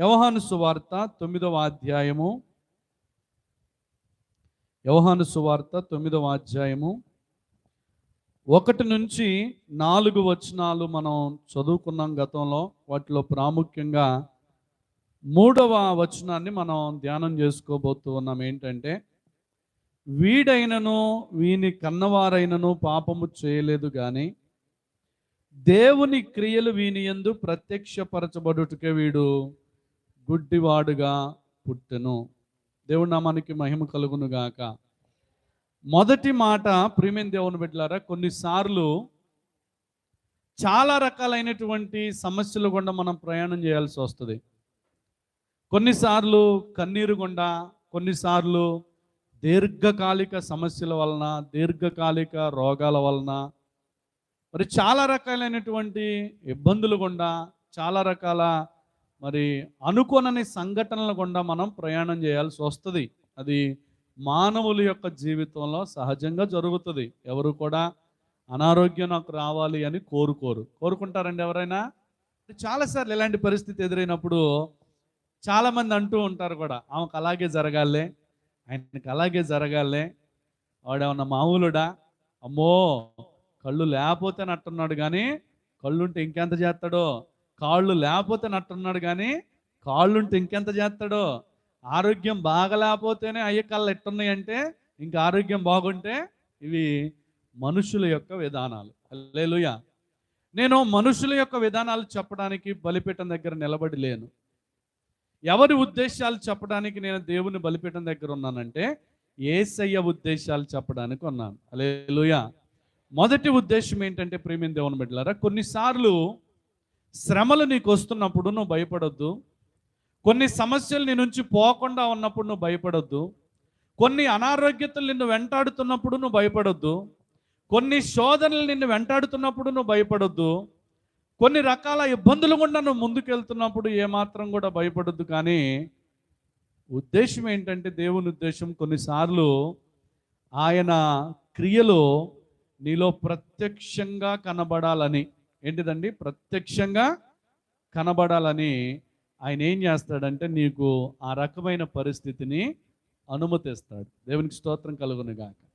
యవహాను సువార్త తొమ్మిదవ అధ్యాయము. యవహాను సువార్త తొమ్మిదవ అధ్యాయము. ఒకటి నుంచి నాలుగు వచనాలు మనం చదువుకున్నాం గతంలో. వాటిలో ప్రాముఖ్యంగా మూడవ వచనాన్ని మనం ధ్యానం చేసుకోబోతూ ఉన్నాం. ఏంటంటే వీడైనను వీని కన్నవారైనను పాపము చేయలేదు కానీ దేవుని క్రియలు వీని ఎందు ప్రత్యక్షపరచబడుటకే వీడు గుడ్డివాడుగా పుట్టెను. దేవుడు నామానికి మహిమ కలుగును గాక. మొదటి మాట ప్రియమైన దేవుని బిడ్డలారా కొన్నిసార్లు చాలా రకాలైనటువంటి సమస్యలు గుండా మనం ప్రయాణం చేయాల్సి వస్తుంది. కొన్నిసార్లు కన్నీరు గుండా కొన్నిసార్లు దీర్ఘకాలిక సమస్యల వలన దీర్ఘకాలిక రోగాల వలన మరి చాలా రకాలైనటువంటి ఇబ్బందులు గుండా చాలా రకాల మరి అనుకోనని సంఘటనల గుండా మనం ప్రయాణం చేయాల్సి వస్తుంది. అది మానవుల యొక్క జీవితంలో సహజంగా జరుగుతుంది. ఎవరు కూడా అనారోగ్యం నాకు రావాలి అని కోరుకోరు. కోరుకుంటారండి ఎవరైనా? చాలాసార్లు ఇలాంటి పరిస్థితి ఎదురైనప్పుడు చాలామంది అంటూ ఉంటారు కూడా ఆమెకు అలాగే జరగాలే ఆయనకి అలాగే జరగాలే వాడేమన్నా మామూలుడా? అమ్మో కళ్ళు లేకపోతే నట్టున్నాడు కానీ కళ్ళుంటే ఇంకెంత చేస్తాడో? కాళ్ళు లేకపోతే నట్టున్నాడు కానీ కాళ్ళుంటే ఇంకెంత చేస్తాడో? ఆరోగ్యం బాగా లేకపోతేనే అయ్యే కళ్ళు ఎట్టున్నాయి అంటే ఇంకా ఆరోగ్యం బాగుంటే ఇవి మనుషుల యొక్క విధానాలు. లేలుయ నేను మనుషుల యొక్క విధానాలు చెప్పడానికి బలిపీఠం దగ్గర నిలబడి లేను. ఎవరి ఉద్దేశాలు చెప్పడానికి నేను దేవుని బలిపీఠం దగ్గర ఉన్నానంటే ఏసయ్య ఉద్దేశాలు చెప్పడానికి ఉన్నాను. అలేలుయ మొదటి ఉద్దేశం ఏంటంటే ప్రేమిన దేవుని బిడ్డలారా కొన్నిసార్లు శ్రమలు నీకు వస్తున్నప్పుడు నువ్వు భయపడొద్దు. కొన్ని సమస్యలు నీ నుంచి పోకుండా ఉన్నప్పుడు నువ్వు భయపడొద్దు. కొన్ని అనారోగ్యతలు నిన్ను వెంటాడుతున్నప్పుడు నువ్వు భయపడొద్దు. కొన్ని శోధనలు నిన్ను వెంటాడుతున్నప్పుడు నువ్వు భయపడొద్దు. కొన్ని రకాల ఇబ్బందులు కూడా నువ్వు ముందుకెళ్తున్నప్పుడు ఏమాత్రం కూడా భయపడొద్దు. కానీ ఉద్దేశం ఏంటంటే దేవుని ఉద్దేశం కొన్నిసార్లు ఆయన క్రియలో నీలో ప్రత్యక్షంగా కనబడాలని. ఏంటిదండి? ప్రత్యక్షంగా కనబడాలని ఆయన ఏం చేస్తాడంటే నీకు ఆ రకమైన పరిస్థితిని అనుమతిస్తాడు. దేవునికి స్తోత్రం కలుగునుగాక.